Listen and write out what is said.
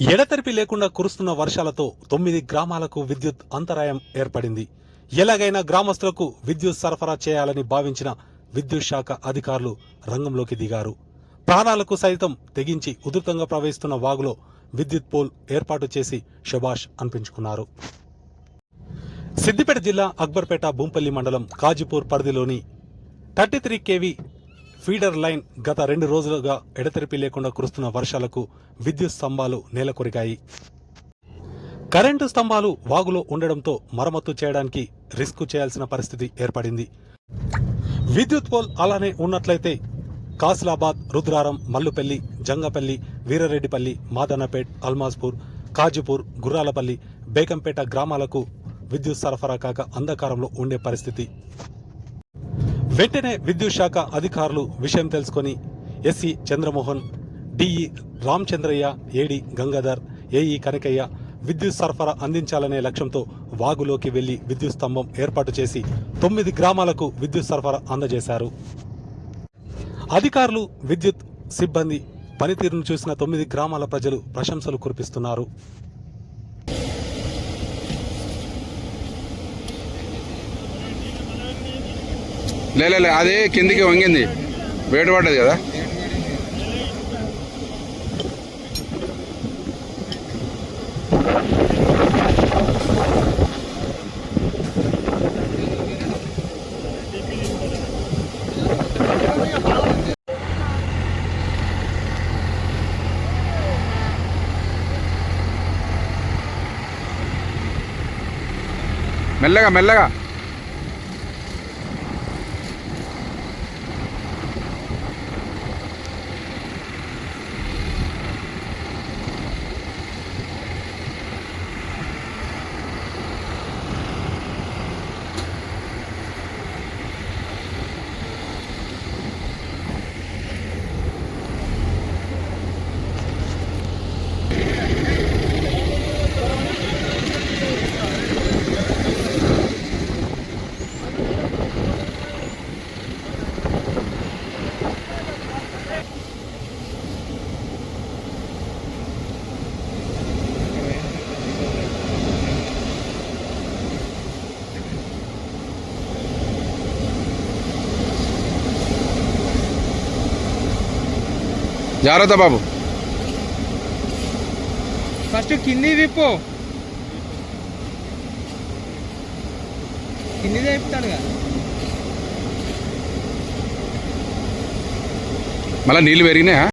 ఎడతెరిపి లేకుండా కురుస్తున్న వర్షాలతో తొమ్మిది గ్రామాలకు విద్యుత్ అంతరాయం ఏర్పడింది. ఎలాగైనా గ్రామస్తులకు విద్యుత్ సరఫరా చేయాలని భావించిన విద్యుత్ శాఖ అధికారులు రంగంలోకి దిగారు. ప్రాణాలకు సైతం తెగించి ఉధృతంగా ప్రవహిస్తున్న వాగులో విద్యుత్ పోల్ ఏర్పాటు చేసి శభాష్ అనిపించుకున్నారు. సిద్దిపేట జిల్లా అక్బర్పేట బూంపల్లి మండలం కాజీపూర్ పరిధిలోని thirty three KV feeder line గత రెండు రోజులుగా ఎడతెరిపి లేకుండా కురుస్తున్న వర్షాలకు విద్యుత్ స్తంభాలు నేలకొరిగాయి. కరెంటు స్తంభాలు వాగులో ఉండడంతో మరమ్మతు చేయడానికి రిస్క్ చేయాల్సిన పరిస్థితి ఏర్పడింది. విద్యుత్ పోల్ అలానే ఉన్నట్లయితే కాసిలాబాద్ రుద్రారం మల్లుపల్లి జంగపల్లి వీరరెడ్డిపల్లి మాదన్నపేట్ అల్మాజ్పూర్ కాజీపూర్ గుర్రాలపల్లి బేగంపేట గ్రామాలకు విద్యుత్ సరఫరా కాక అంధకారంలో ఉండే పరిస్థితి. వెంటనే విద్యుత్ శాఖ అధికారులు విషయం తెలుసుకొని SE Chandramohan DE Ramachandraiah AD Gangadhar AE Kanakaiah విద్యుత్ సరఫరా అందించాలనే లక్ష్యంతో వాగులోకి వెళ్ళి విద్యుత్ స్తంభం ఏర్పాటు చేసి తొమ్మిది గ్రామాలకు విద్యుత్ సరఫరా అందజేశారు. అధికారులు విద్యుత్ సిబ్బంది పనితీరును చూసిన తొమ్మిది గ్రామాల ప్రజలు ప్రశంసలు కురిపిస్తున్నారు. లేలే లే, అది కిందికి వంగింది. వేడి పడ్డది కదా. మెల్లగా మెల్లగా. జాగ్రత్త బాబు. ఫస్ట్ కింది విప్పు. కింది చెప్తాడుగా మళ్ళీ నీళ్ళు పెరిగినాయా?